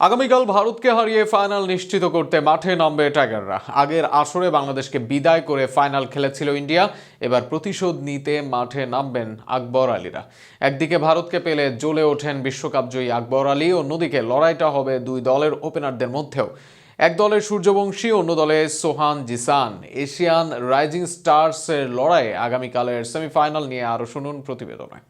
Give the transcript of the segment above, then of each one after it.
আগামীকাল ভারতকে হারিয়ে ফাইনাল নিশ্চিত করতে মাঠে নামবে টাইগাররা। আগের আসরে বাংলাদেশকে বিদায় করে ফাইনাল খেলেছিল ইন্ডিয়া। এবার প্রতিশোধ নিতে মাঠে নামবেন আকবর আলীরা। একদিকে ভারতকে পেলে জ্বলে ওঠেন বিশ্বকাপজয়ী আকবর আলী, অন্যদিকে লড়াইটা হবে দুই দলের ওপেনারদের মধ্যেও। এক দলের সূর্যবংশী, অন্য দলে সোহান জিসান। এশিয়ান রাইজিং স্টার্সের লড়াইয়ে আগামীকালের সেমিফাইনাল নিয়ে আরও শুনুন প্রতিবেদনে।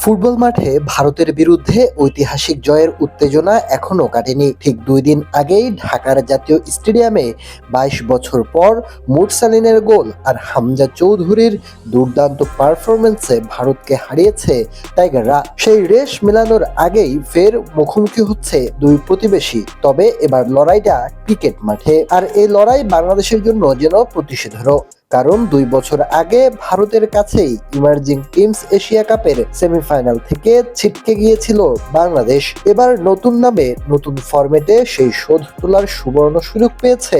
ফুটবল মাঠে ভারতের বিরুদ্ধে ঐতিহাসিক জয়ের উত্তেজনা এখনও কাটেনি। ঠিক দুই দিন আগেই ঢাকার জাতীয় স্টেডিয়ামে বাইশ বছর পর মুরসালিনের গোল আর হামজা চৌধুরীর দুর্দান্ত পারফরমেন্সে ভারতকে হারিয়েছে টাইগাররা। সেই রেশ মেলানোর আগেই ফের মুখোমুখি হচ্ছে দুই প্রতিবেশী। তবে এবার লড়াইটা ক্রিকেট মাঠে। আর এই লড়াই বাংলাদেশের জন্য যেন প্রতিষেধরও। কারণ দুই বছর আগে ভারতের কাছেই ইমার্জিং টিমস এশিয়া কাপের সেমিফাইনাল থেকে ছিটকে গিয়েছিল বাংলাদেশ। এবার নতুন নামে নতুন ফরম্যাটে সেই শোধ তোলার সুবর্ণ সুযোগ পেয়েছে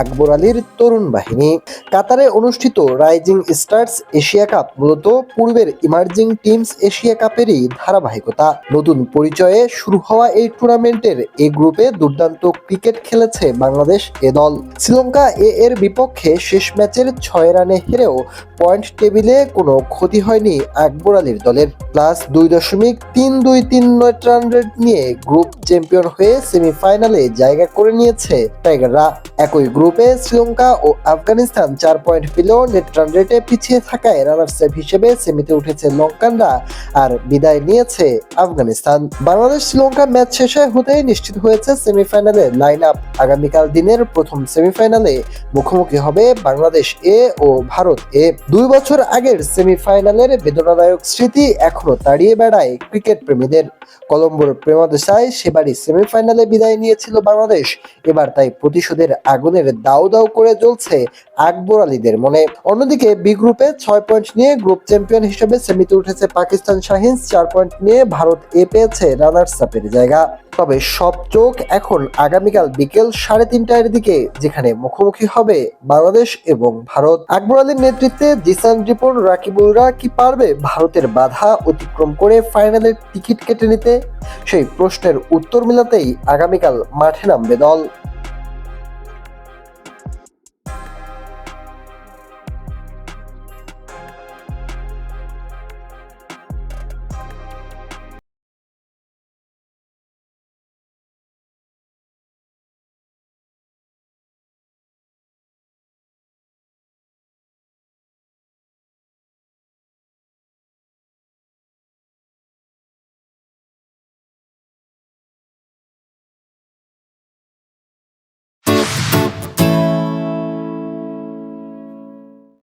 আকবর আলীর তরুণ বাহিনী। কাতারে অনুষ্ঠিত রাইজিং স্টার্স এশিয়া কাপ মূলত পূর্বের ইমার্জিং টিমস এশিয়া কাপেরই ধারাবাহিকতা। নতুন পরিচয়ে শুরু হওয়া এই টুর্নামেন্টের এই গ্রুপে দুর্দান্ত ক্রিকেট খেলেছে বাংলাদেশ এ দল। শ্রীলঙ্কা এ এর বিপক্ষে শেষ ম্যাচের ছয় রানে হেরেও পয়েন্ট টেবিলে কোনো ক্ষতি হয়নি আকবর আলীর দলের। প্লাস দুই দশমিক তিন দুই তিন নয় রান রেট নিয়ে গ্রুপ চ্যাম্পিয়ন হয়ে সেমিফাইনালে জায়গা করে নিয়েছে টাইগাররা। একই গ্রুপে শ্রীলঙ্কা ও আফগানিস্তান চার পয়েন্ট পেলেও নেট রান রেটে পিছিয়ে থাকায় রানার্স আপ হিসেবে সেমিতে উঠেছে লঙ্কানরা আর বিদায় নিয়েছে আফগানিস্তান। বাংলাদেশ শ্রীলঙ্কা ম্যাচ শেষে হতেই নিশ্চিত হয়েছে সেমিফাইনালে লাইন আপ। আগামীকাল দিনের প্রথম সেমিফাইনালে মুখোমুখি হবে বাংলাদেশ এ ও ভারত এ। দুই বছর আগের সেমিফাইনালের বেদনাদায়ক স্মৃতি এখনও তাড়িয়ে বেড়ায় ক্রিকেট প্রেমীদের। কলম্বোর প্রেমাদশায় সেবারই সেমিফাইনালে বিদায় নিয়েছিল বাংলাদেশ। এবার তাই প্রতিশোধের আগুনের দাউ দাউ করে জ্বলছে আকবর আলীদের মনে। অন্যদিকে বি গ্রুপে ছয় পয়েন্ট নিয়ে গ্রুপ চ্যাম্পিয়ন হিসেবে সেমিতে উঠেছে পাকিস্তান শাহিন্স। চার পয়েন্ট নিয়ে ভারত এ পেয়েছে রানার্স আপের জায়গা। তবে সব চোখ এখন আগামীকাল বিকেল সাড়ে তিনটার দিকে, যেখানে মুখোমুখি হবে বাংলাদেশ এবং ভারত। আকবর আলীর নেতৃত্বে জিসান রিপন রাকিবুলরা কি পারবে? ভারতের বাধা অতিক্রম করে ফাইনালের টিকিট কেটে নিতে? সেই প্রশ্নের উত্তর মিলাতেই আগামীকাল মাঠে নামবে দল।